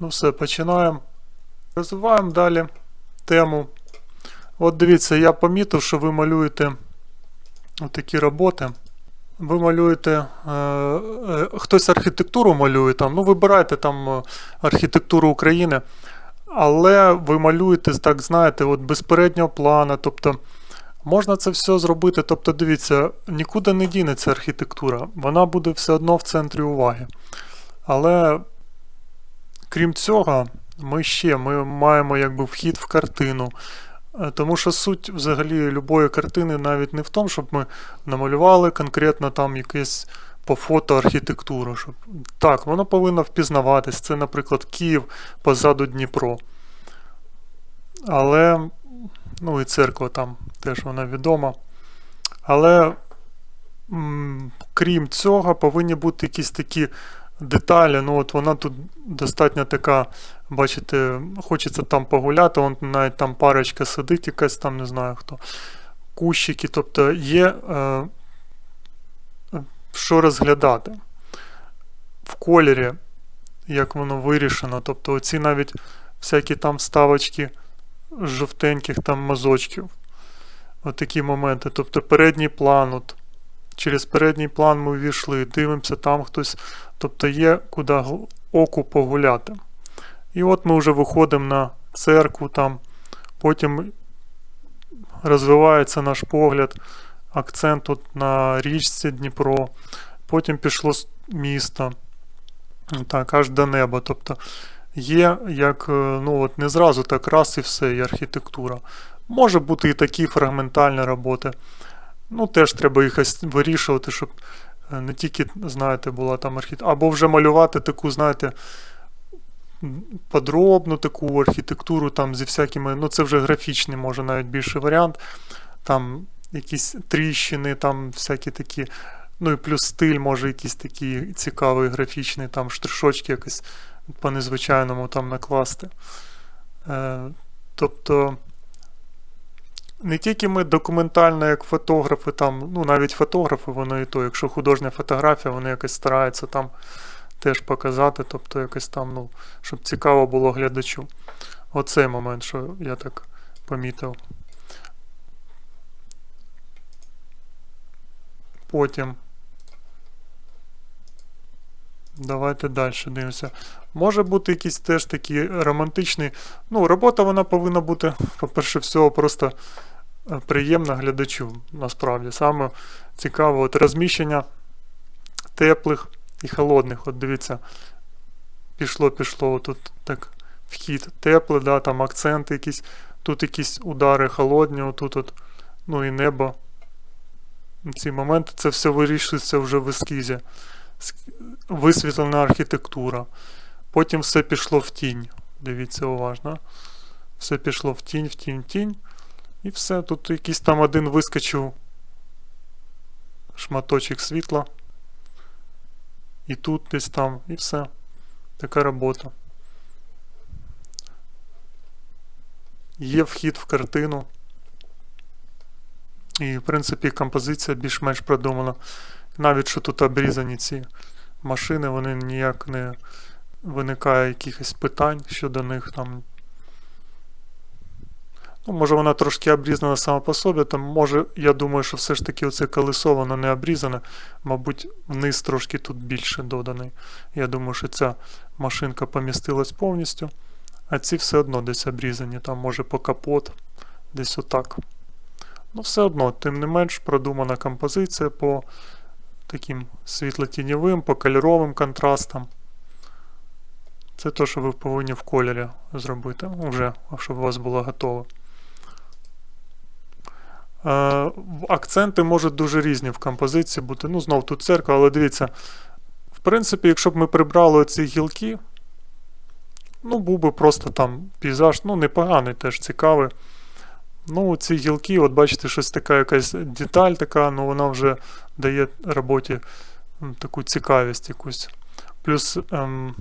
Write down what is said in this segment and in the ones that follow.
Ну все, починаємо. Розвиваємо далі тему. От дивіться, я помітив, що ви малюєте такі роботи. Ви малюєте, е, е, хтось архітектуру малює там, ну вибирайте там е, архітектуру України, але ви малюєте, так знаєте, от без переднього плана. Тобто можна це все зробити. Тобто, дивіться, нікуди не дінеться архітектура, вона буде все одно в центрі уваги. Але крім цього, ми ще ми маємо якби вхід в картину. Е, Тому що суть взагалі любої картини навіть не в тому, щоб ми намалювали конкретно там якесь по фото архітектуру. Щоб... Так, воно повинно впізнаватись. Це, наприклад, Київ позаду Дніпро. Але, ну і церква там теж вона відома. Але м, крім цього, повинні бути якісь такі деталі. Ну, от вона тут достатньо така, бачите, хочеться там погуляти, вон навіть там парочка сидить, якась там, не знаю хто. Кущики, тобто є е, що розглядати. В кольорі, як воно вирішено. Тобто оці навіть всякі там ставочки жовтеньких там мазочків. Отакі моменти. Тобто передній план. От, через передній план ми ввійшли, дивимося, там хтось. Тобто є куди оку погуляти. І от ми вже виходимо на церкву там, потім розвивається наш погляд, акцент тут на річці Дніпро, потім пішло місто. Так, аж до неба. Тобто є як, е, ну от не зразу так раз і все, і архітектура. Може бути і такі фрагментальні роботи. Ну, теж треба їх вирішувати, щоб е, не тільки, знаєте, була там архітектура, або вже малювати таку, знаєте, подробну таку архітектуру там зі всякими, ну це вже графічний, може навіть більший варіант. Там якісь тріщини, там всякі такі. Ну і плюс стиль, може, якийсь такий цікавий, графічний, там штришочки якось по незвичайному там накласти. Е, тобто не тільки ми документально, як фотографи, там, ну навіть фотографи, воно і то, якщо художня фотографія, вони якось стараються там теж показати, тобто якось там, ну, щоб цікаво було глядачу. Оцей момент, що я так помітив. Потім. Давайте далі дивимося. Може бути якийсь теж такий романтичний. Ну, робота вона повинна бути, по-перше, всього, просто е, приємна глядачу. Насправді. Саме цікаво, от розміщення теплих і холодних. От дивіться, пішло, пішло. Тут так вхід теплий, да, там акценти якісь, тут якісь удари холодні, отут от, ну і небо. Ці моменти це все вирішується вже в ескізі. Висвітлена архітектура. Потім все пішло в тінь. Дивіться уважно. Все пішло в тінь, в тінь, в тінь. І все. Тут якийсь там один вискочив шматочок світла. І тут десь там, і все. Така робота. Є вхід в картину. І, в принципі, композиція більш-менш продумана. Навіть що тут обрізані ці машини, вони ніяк не виникає якихось питань щодо них там. Ну, може вона трошки обрізана сама по собі, там може, я думаю, що все ж таки оце колесо воно не обрізане, мабуть, вниз трошки тут більше доданий. Я думаю, що ця машинка помістилась повністю, а ці все одно десь обрізані, там може по капот, десь отак. Ну, все одно, тим не менш, продумана композиція по таким світло-тіньовим, по кольоровим контрастам. Це те, що ви повинні в кольорі зробити, ну, вже, щоб у вас було готово. Е, акценти можуть дуже різні в композиції бути. Ну, знов тут церква, але дивіться, в принципі, якщо б ми прибрали ці гілки, ну, був би просто там пейзаж, ну, непоганий, теж цікавий. Ну, ці гілки, от бачите, щось така якась деталь така, ну вона вже дає роботі таку цікавість якусь. Плюс, ем,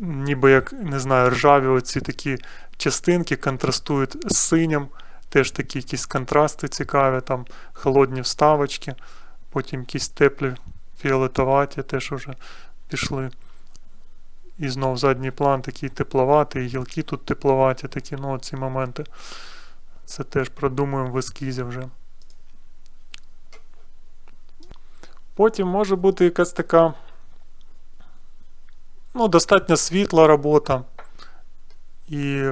ніби як, не знаю, ржаві оці такі частинки контрастують з синім, теж такі якісь контрасти цікаві, там холодні вставочки, потім якісь теплі фіолетоваті теж уже пішли. І знов задній план такий тепловатий, гілки тут тепловаті, такі, ну, ці моменти. Це теж продумуємо в ескізі вже. Потім може бути якась така ну, достатньо світла робота. І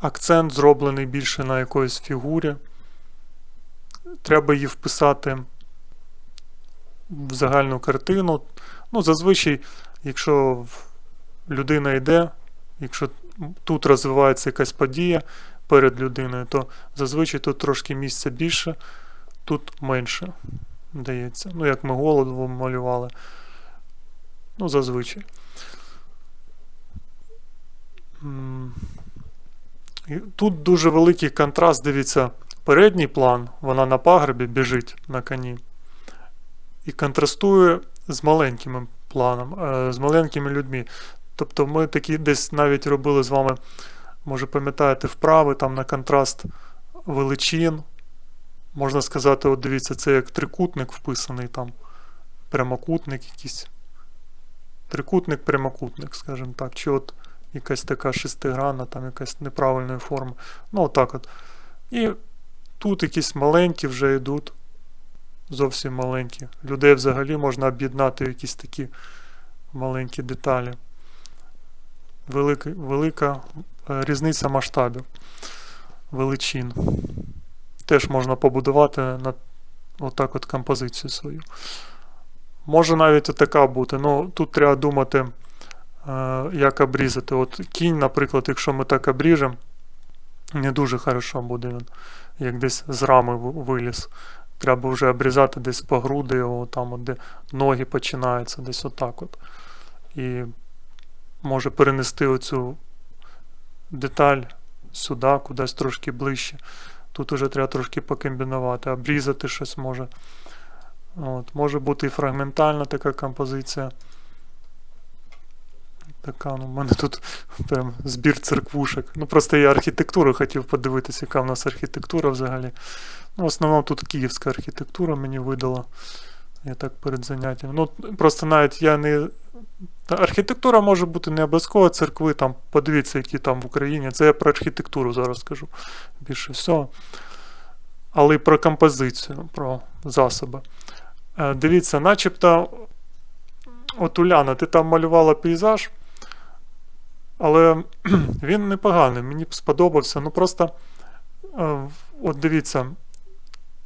акцент зроблений більше на якоїсь фігурі. Треба її вписати в загальну картину. Ну, зазвичай, якщо людина йде, якщо тут розвивається якась подія перед людиною, то зазвичай тут трошки місця більше, тут менше дається. Ну, як ми голову малювали. Ну, зазвичай. Тут дуже великий контраст, дивіться, передній план, вона на пагорбі біжить на коні. І контрастує з маленьким планом, е, з маленькими людьми. Тобто ми такі десь навіть робили з вами, може пам'ятаєте, вправи там на контраст величин. Можна сказати, от дивіться, це як трикутник вписаний там, прямокутник якийсь. Трикутник, прямокутник, скажімо так. Чи от якась така шестигранна, там якась неправильної форми. Ну, отак от. І тут якісь маленькі вже йдуть. Зовсім маленькі. Людей взагалі можна об'єднати в якісь такі маленькі деталі. Велика, велика різниця масштабів величин. Теж можна побудувати на отак от композицію свою. Може навіть така бути. Ну, тут треба думати, е, як обрізати. От кінь, наприклад, якщо ми так обріжемо, не дуже хорошо буде він, як десь з рами виліз. Треба вже обрізати десь по груди його, там, де ноги починаються, десь отак от. І може перенести оцю деталь сюди, кудись трошки ближче. Тут уже треба трошки покомбінувати, обрізати щось може. От, може бути і фрагментальна така композиція. Така, ну, в мене тут прям збір церквушек. Ну, просто я архітектуру хотів подивитися, яка в нас архітектура взагалі. Ну, в основному тут київська архітектура мені видала. Я так перед заняттям. Ну, просто навіть я не. Архітектура може бути не обов'язково церкви, там, подивіться, які там в Україні. Це я про архітектуру зараз скажу більше всього. Але й про композицію, про засоби. Е, Дивіться, начебто, от Уляна, ти там малювала пейзаж, але він непоганий, мені сподобався. Ну просто, е, от дивіться,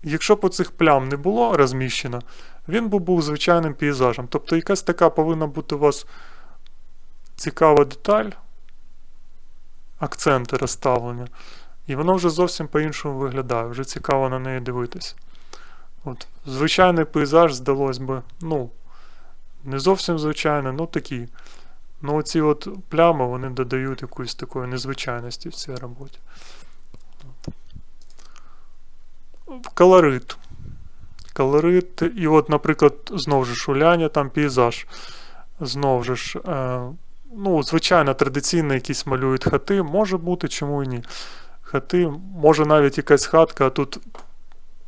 якщо б оцих плям не було розміщено, він би був звичайним пейзажем. Тобто якась така повинна бути у вас цікава деталь, акценти розставлення, і воно вже зовсім по-іншому виглядає, вже цікаво на неї дивитися. От, звичайний пейзаж, здалось би, ну, не зовсім звичайний, ну такий. Ну, оці от плями вони додають якоїсь такої незвичайності в цій роботі. Колорит. Колорит. І от, наприклад, знову ж Уляня, там пейзаж. Знову ж, е, ну, звичайно, традиційно якісь малюють хати, може бути, чому і ні. Хати, може навіть якась хатка, а тут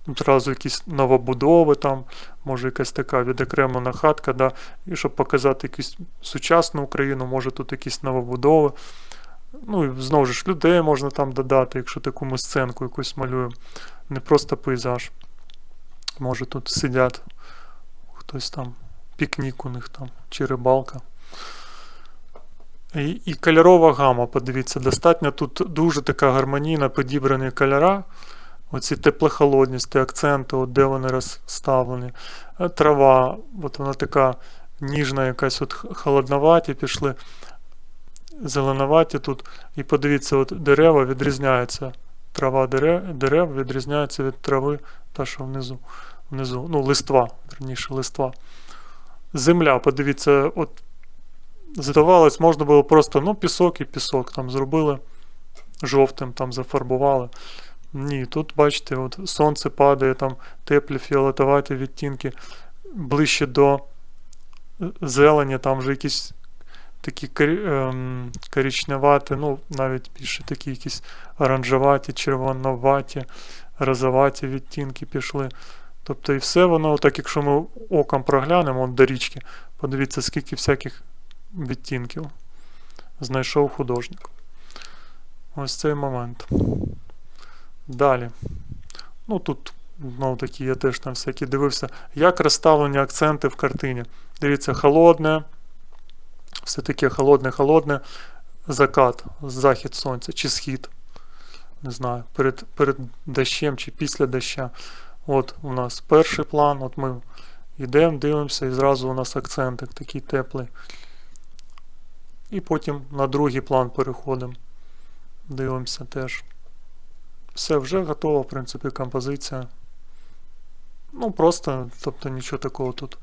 одразу якісь новобудови, там, може якась така відокремлена хатка, да, і щоб показати якусь сучасну Україну, може тут якісь новобудови. Ну і знову ж людей можна там додати, якщо таку ми сценку якусь малюємо. Не просто пейзаж. Може тут сидять хтось там, пікнік у них там, чи рибалка. І, і кольорова гама, подивіться, достатньо тут дуже така гармонійна підібрані кольора. Оці теплохолодність, акценти, от де вони розставлені. Е, Трава, от вона така ніжна, якась от холодноваті пішли, зеленоваті тут. І подивіться, от дерева відрізняються. Трава дерев, відрізняється від трави, та що внизу. внизу. Ну, листва, верніше, листва. Земля, подивіться, от здавалось, можна було просто ну, пісок і пісок там зробили жовтим, там зафарбували. Ні, тут бачите, от сонце падає, там теплі фіолетоваті відтінки ближче до е, зелені, там вже якісь такі ем, коричневаті, ну навіть більше такі якісь оранжеваті, червоноваті, розоваті відтінки пішли. Тобто і все воно, так якщо ми оком проглянемо от до річки, подивіться, скільки всяких відтінків знайшов художник. Ось цей момент. Далі. Ну тут, знову таки, я теж там всякі дивився, як розставлені акценти в картині. Дивіться, холодне, все таке холодне, холодне, закат, захід сонця чи схід. Не знаю, перед, перед дощем чи після доща. От у нас перший план, от ми йдемо, дивимося, і зразу у нас акцентик такий теплий. І потім на другий план переходимо. Дивимося теж. Все, вже готова, в принципі, композиція. Ну, просто, тобто нічого такого тут.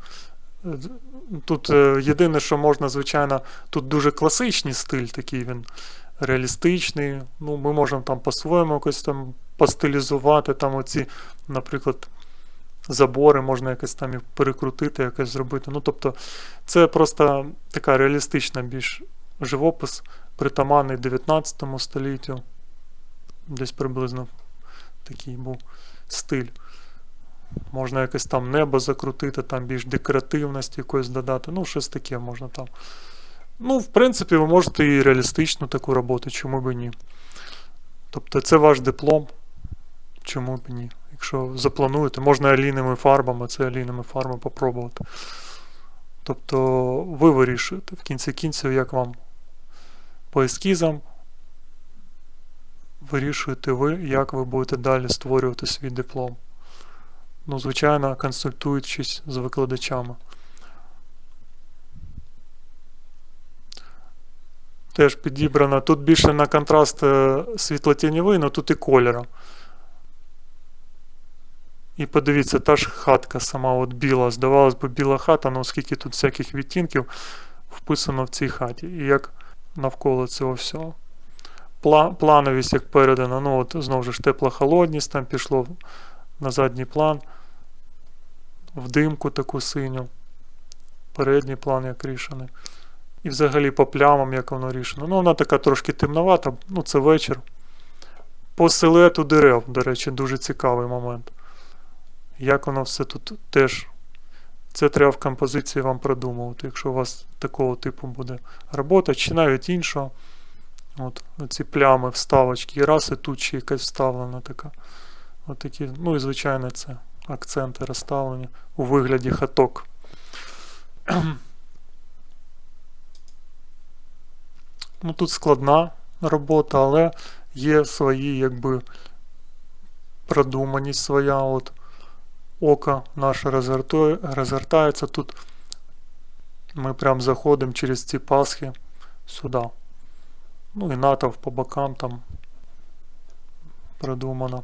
Тут е, єдине, що можна, звичайно, тут дуже класичний стиль, такий він реалістичний. Ну, ми можемо там по-своєму якось там постилізувати, там оці, наприклад, забори можна якось там і перекрутити, якось зробити. Ну, тобто, це просто така реалістична більш живопис, притаманний 19 століттю. Десь приблизно такий був стиль. Можна якось там небо закрутити, там більш декоративності якоїсь додати. Ну, щось таке можна там. Ну, в принципі, ви можете і реалістичну таку роботу, чому б ні. Тобто це ваш диплом, чому б ні. Якщо заплануєте, можна олійними фарбами, це олійними фарбами попробувати. Тобто ви вирішуєте в кінці кінців, як вам по ескізам, вирішуєте ви, як ви будете далі створювати свій диплом. Ну, звичайно, консультуючись з викладачами. Теж підібрано. Тут більше на контраст е, світлотіньовий, але тут і кольором. І подивіться, та ж хатка сама от біла. Здавалось би, біла хата, але оскільки тут всяких відтінків вписано в цій хаті. І як навколо цього всього. Пла- плановість, як передано, ну от знову ж тепла холодність, там пішло на задній план, в димку таку синю, передній план як рішений. І взагалі по плямам, як воно рішено. Ну, вона така трошки темновата, ну це вечір. По силуету дерев, до речі, дуже цікавий момент. Як воно все тут теж. Це треба в композиції вам продумувати, якщо у вас такого типу буде робота, чи навіть іншого. От, ці плями, вставочки, і раз і тут ще якась вставлена така. От такі, ну і звичайно, це акценти розставлені у вигляді хаток. Ну, тут складна робота, але є свої, якби, продуманість своя. От око наше розгортається. Тут ми прям заходимо через ці пасхи сюди. Ну і натовп по бокам там продумано.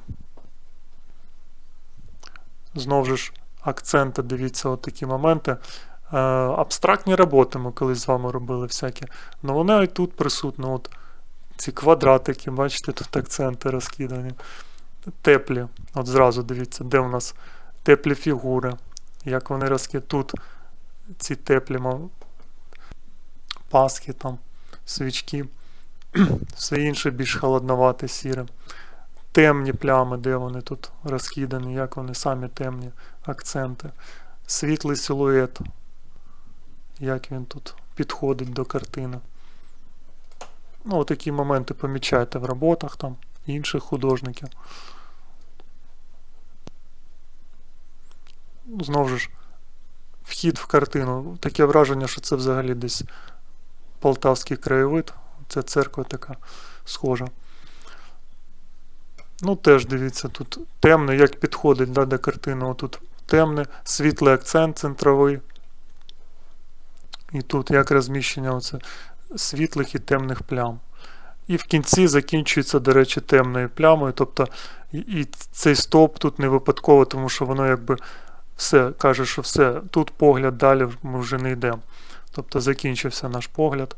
Знову ж акценти, дивіться, от такі моменти. Е, абстрактні роботи ми колись з вами робили всякі. але вони і тут присутні. От ці квадратики, бачите, тут акценти розкидані. Теплі. От зразу дивіться, де у нас теплі фігури. Як вони розкидані. Тут ці теплі паски, там, свічки. Все інше більш холодновате, сіре. Темні плями, де вони тут розкидані, як вони самі темні акценти. Світлий силует, як він тут підходить до картини. Ну, такі моменти помічайте в роботах там інших художників. Ну, Знову ж, вхід в картину. Таке враження, що це взагалі десь полтавський краєвид. Це церква така схожа. Ну, теж дивіться, тут темне, як підходить да, до картини. Тут темне, світлий акцент центровий. І тут як розміщення оце світлих і темних плям. І в кінці закінчується, до речі, темною плямою. Тобто і, цей стоп тут не випадково, тому що воно якби все каже, що все, тут погляд, далі ми вже не йдемо. Тобто закінчився наш погляд.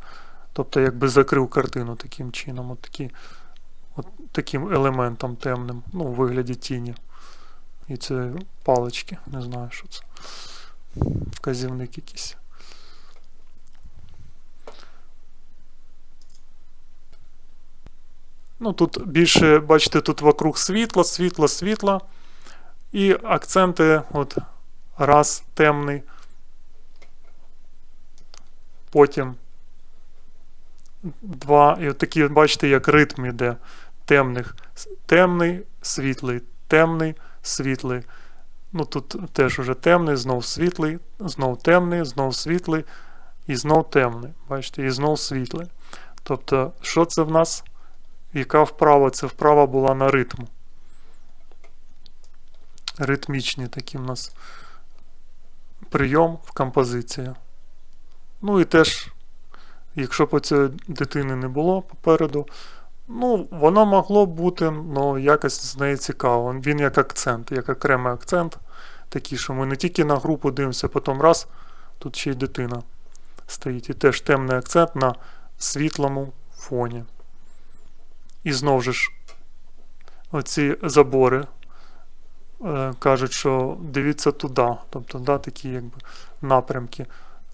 Тобто, якби закрив картину таким чином, от такі, таким елементом темним, ну, у вигляді тіні. І це палички, не знаю, що це. Вказівник якийсь. Ну, тут більше, бачите, тут вокруг світла, світло, світло. І акценти, от раз темний. Потім два, і от такі, бачите, як ритм іде темних. Темний, світлий, темний, світлий. Ну тут теж уже темний, знов світлий, знов темний, знов світлий і знов темний. Бачите, і знов світлий. Тобто, що це в нас? Яка вправа? Це вправа була на ритм. Ритмічні такі в нас прийом в композиції. Ну і теж, якщо у цієї дитини не було попереду, ну, воно могло бути, ну, якось з неї цікаво. Він як акцент, як окремий акцент, такий, що ми не тільки на групу дивимося, потім раз, тут ще й дитина стоїть. І теж темний акцент на світлому фоні. І знову ж оці забори е, кажуть, що дивіться туди. Тобто, да, такі якби напрямки.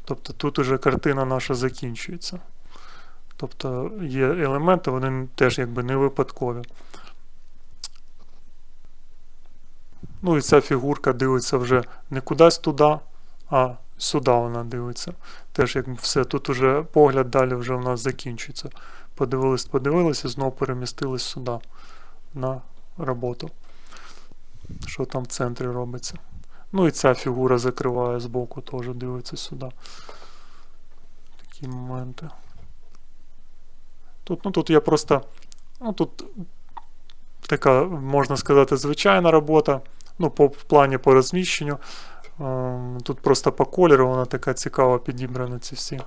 Тобто тут уже картина наша закінчується. Тобто є елементи, вони теж якби не випадкові. Ну і ця фігурка дивиться вже не кудись туди, а сюди вона дивиться. Теж як все, тут уже погляд далі вже в нас закінчується. Подивились, і знову перемістились сюди на роботу. Що там в центрі робиться. Ну і ця фігура закриває збоку, теж дивиться сюди. Такі моменти. Тут, ну, тут я просто. Ну, тут така, можна сказати, звичайна робота. Ну, по, в плані по розміщенню. Ем, Тут просто по кольору вона така цікава підібрана, ці всі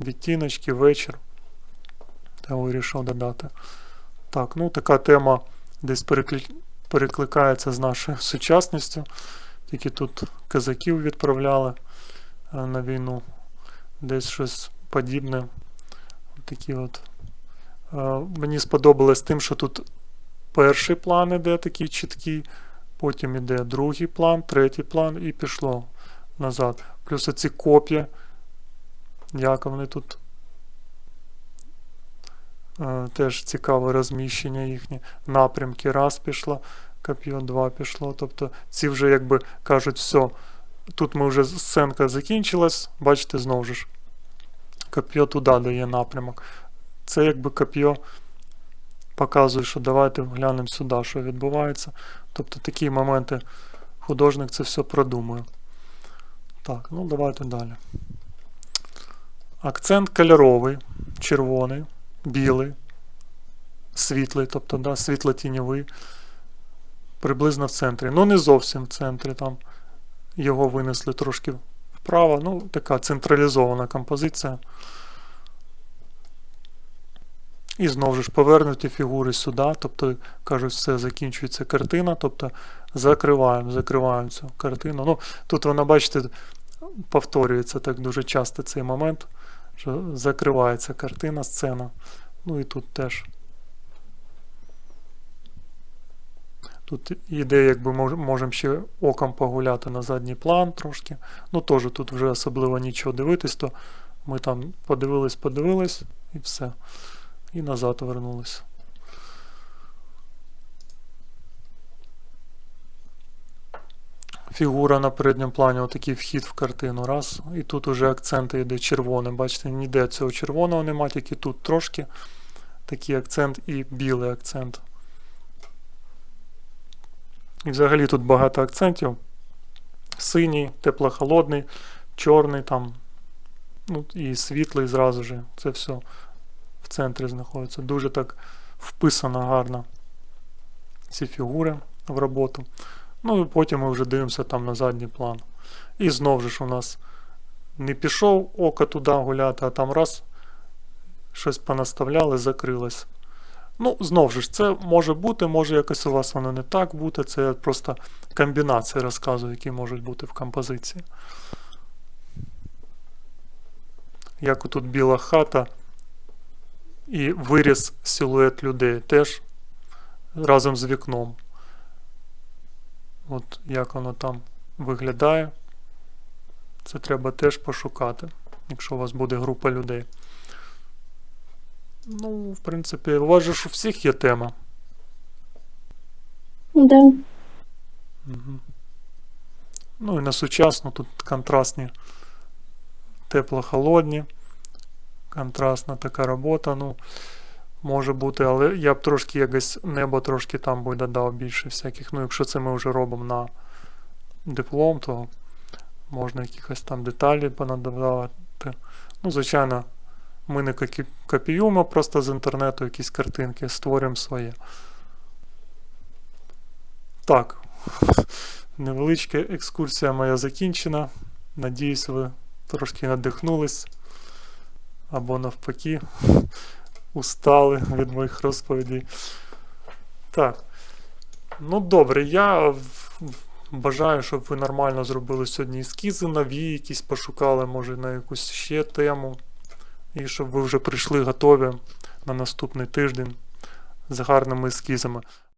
відтіночки, вечір. Я вирішив додати. Так, ну така тема десь переклі... перекликається з нашою сучасністю. Тільки тут казаків відправляли е, на війну. Десь щось подібне. Такі от. Е, Мені сподобалось тим, що тут перший план іде такий чіткий, потім іде другий план, третій план і пішло назад. Плюс оці коп'я, як вони тут. Е, Теж цікаве розміщення їхнє. Напрямки раз пішло, коп'є два пішло. Тобто ці вже якби кажуть, все, тут ми вже сценка закінчилась, бачите, знову ж. Коп'є туди дає напрямок. Це якби коп'є показує, що давайте глянемо сюди, що відбувається. Тобто такі моменти художник це все продумує. Так, ну давайте далі. Акцент кольоровий, червоний, білий, світлий, тобто да, світло-тіньовий, приблизно в центрі. Ну, не зовсім в центрі, там його винесли трошки вправо. Ну, така централізована композиція. І знову ж повернуті фігури сюди, тобто, кажуть, все, закінчується картина, тобто закриваємо, закриваємо цю картину. Ну, тут вона, бачите, повторюється так дуже часто цей момент, що закривається картина, сцена. Ну і тут теж. Тут іде, якби мож- можемо ще оком погуляти на задній план трошки. Ну, теж тут вже особливо нічого дивитись, то ми там подивились, подивились і все. І назад вернулись. Фігура на передньому плані, отакий вхід в картину. Раз. І тут уже акценти йде червоним. Бачите, ніде цього червоного нема, тільки тут трошки такий акцент і білий акцент. І взагалі тут багато акцентів. Синій, теплохолодний, чорний там. Ну, і світлий зразу же. Це все в центрі знаходиться. Дуже так вписано гарно ці фігури в роботу. Ну і потім ми вже дивимося там на задній план. І знову ж у нас не пішов око туди гуляти, а там раз щось понаставляли, закрилось. Ну, знову ж, це може бути, може якось у вас воно не так бути. Це просто комбінації розказую, які можуть бути в композиції. Як отут біла хата і виріс силует людей теж разом з вікном. От як воно там виглядає. Це треба теж пошукати, якщо у вас буде група людей. Ну, в принципі, у вас же ж у всіх є тема. Да. Угу. Ну і на сучасну тут контрастні тепло-холодні контрастна така робота. Ну, може бути, але я б трошки якось небо трошки там би додав більше всяких. Ну, якщо це ми вже робимо на диплом, то можна якихось там деталі понадавати. Ну, звичайно, ми не копіюємо просто з інтернету якісь картинки, створюємо своє. Так. Невеличка екскурсія моя закінчена. Надіюсь, ви трошки надихнулись. Або навпаки, устали від моїх розповідей. Так. Ну, добре, я бажаю, щоб ви нормально зробили сьогодні ескізи нові, якісь пошукали, може, на якусь ще тему. І щоб ви вже прийшли готові на наступний тиждень з гарними ескізами.